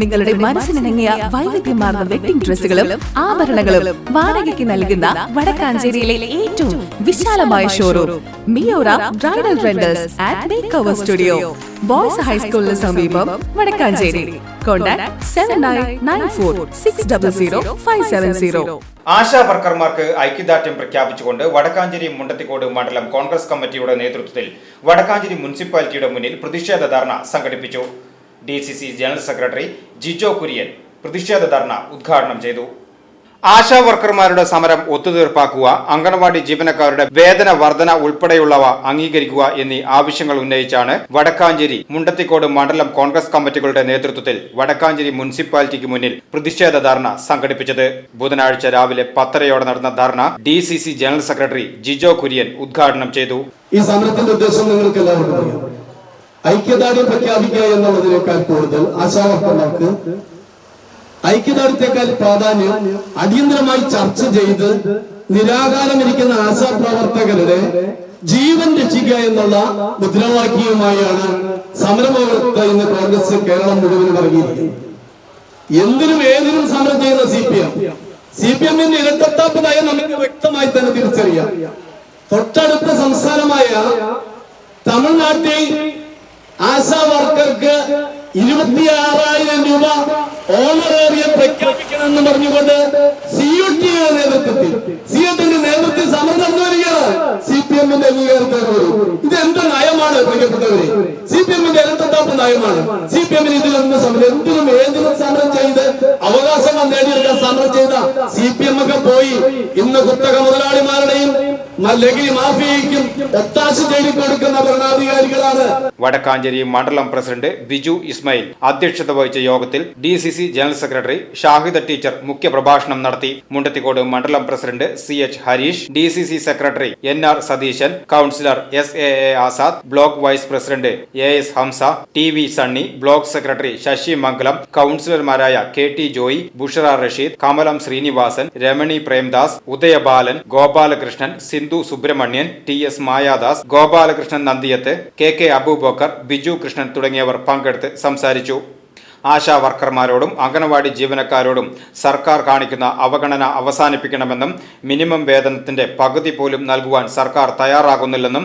നിങ്ങളുടെ മനസ്സിനിണങ്ങിയ വൈവിധ്യമാർന്ന വെഡിംഗ് ഡ്രസ്സുകളും ആഭരണങ്ങളും വാടകയ്ക്ക് നൽകുന്ന വടക്കാഞ്ചേരിയിലെ ഏറ്റവും വിശാലമായ showroom Miora bridal rentals at make over studio boys ഹൈസ്കൂളിന് സമീപം Vadakkanchery. Contact seven nine nine four six double zero five seven zero ASHA വർക്കർമാർക്ക് ഐക്യദാർഢ്യം പ്രഖ്യാപിച്ചുകൊണ്ട് വടക്കാഞ്ചേരി മുണ്ടത്തിക്കോട് മണ്ഡലം കോൺഗ്രസ് കമ്മിറ്റിയുടെ നേതൃത്വത്തിൽ വടക്കാഞ്ചേരി മുനിസിപ്പാലിറ്റിയുടെ മുന്നിൽ പ്രതിഷേധ ധർണ സംഘടിപ്പിച്ചു. D C C general secretary Jijo Kurian പ്രതിഷേധ ധർണ ഉദ്ഘാടനം ചെയ്തു. ആശാ വർക്കർമാരുടെ സമരം ഒത്തുതീർപ്പാക്കുക അംഗൻവാടി ജീവനക്കാരുടെ വേതന വർധന ഉൾപ്പെടെയുള്ളവ അംഗീകരിക്കുക എന്നീ ആവശ്യങ്ങൾ ഉന്നയിച്ചാണ് വടക്കാഞ്ചേരി മുണ്ടത്തിക്കോട് മണ്ഡലം കോൺഗ്രസ് കമ്മിറ്റികളുടെ നേതൃത്വത്തിൽ വടക്കാഞ്ചേരി മുനിസിപ്പാലിറ്റിക്ക് മുന്നിൽ പ്രതിഷേധ ധർണ സംഘടിപ്പിച്ചത്. ബുധനാഴ്ച രാവിലെ പത്തരയോടെ നടന്ന ധർണ D general secretary Jijo Kurian ഉദ്ഘാടനം ചെയ്തു. ഈ സമരത്തിന്റെ ഉദ്ദേശം നിങ്ങൾക്ക് എല്ലാവർക്കും ഐക്യദാർഢ്യം പ്രഖ്യാപിക്കുക എന്നുള്ളതിനേക്കാൾ കൂടുതൽ ആശാവർക്കന്മാർക്ക് ഐക്യദാർഢ്യത്തെക്കാൾ പ്രാധാന്യം അടിയന്തരമായി ചർച്ച ചെയ്ത് നിരാകാരമിരിക്കുന്ന ആശാപ്രവർത്തകരുടെ ജീവൻ രക്ഷിക്കുക എന്നുള്ള മുദ്രാവാക്യവുമായാണ് സമരമുഖത്ത് ഇന്ന് കോൺഗ്രസ് കേരളം മുഴുവൻ ഇറങ്ങിയിരിക്കുന്നത്. എന്തിനും ഏതിനും സമരം ചെയ്യുന്ന C P M C P എമ്മിന്റെ ഇരട്ടത്താപ്പ് നയം നമുക്ക് വ്യക്തമായി തന്നെ തിരിച്ചറിയാം. തൊട്ടടുത്ത സംസ്ഥാനമായ തമിഴ്നാട്ടിൽ ആശാ വർക്കർക്ക് ഇരുപത്തിയാറായിരം രൂപ ഓണറേറിയം പ്രഖ്യാപിക്കണമെന്ന് പറഞ്ഞുകൊണ്ട് സി യു ടി നേതൃത്വത്തിൽ സി യുടെ നേതൃത്വത്തിൽ സമരം വരികയാണ് സി പി എമ്മിന്റെ അംഗീകാരത്തോടുകൂടി ഇത് എന്ത് നയമാണ് പ്രിയപ്പെട്ടവരെ സി പി എമ്മിന്റെ ഇരട്ടത്താപ്പ് നയമാണ്. സി പി എമ്മിന് ഇതിലൊന്നും സമരം എന്തിനും ഏതിനും സമരം ചെയ്ത് അവകാശങ്ങൾ നേടിയെടുക്കാൻ സമരം ചെയ്ത സി പി എം ഒക്കെ പോയി. ഇന്ന് കുത്തക മുതലാളിമാരുടെയും ഭരണാധികാരികളാണ്. വടക്കാഞ്ചേരി മണ്ഡലം പ്രസിഡന്റ് ബിജു ഇസ്മയിൽ അധ്യക്ഷത വഹിച്ച യോഗത്തിൽ D C C general secretary Shahida teacher മുഖ്യപ്രഭാഷണം നടത്തി. മുണ്ടത്തിക്കോട് മണ്ഡലം president C H Harish D C C secretary N R Satheesan councillor S A A Azad block vice president A S Hamza T V Sunny block secretary Sasi Mangalam കൌൺസിലർമാരായ K T Joy Bushara Rasheed Kamalam Srinivasan Ramani Premdas Udayabalan Gopalakrishnan Sindhu Subramanian T S Mayadas Gopalakrishnan Nandiyath K K Abubakar Biju Krishnan തുടങ്ങിയവർ പങ്കെടുത്ത് സംസാരിച്ചു. ആശാ വർക്കർമാരോടും അംഗനവാടി ജീവനക്കാരോടും സർക്കാർ കാണിക്കുന്ന അവഗണന അവസാനിപ്പിക്കണമെന്നും minimum വേതനത്തിന്റെ പകുതി പോലും നൽകുവാൻ സർക്കാർ തയ്യാറാകുന്നില്ലെന്നും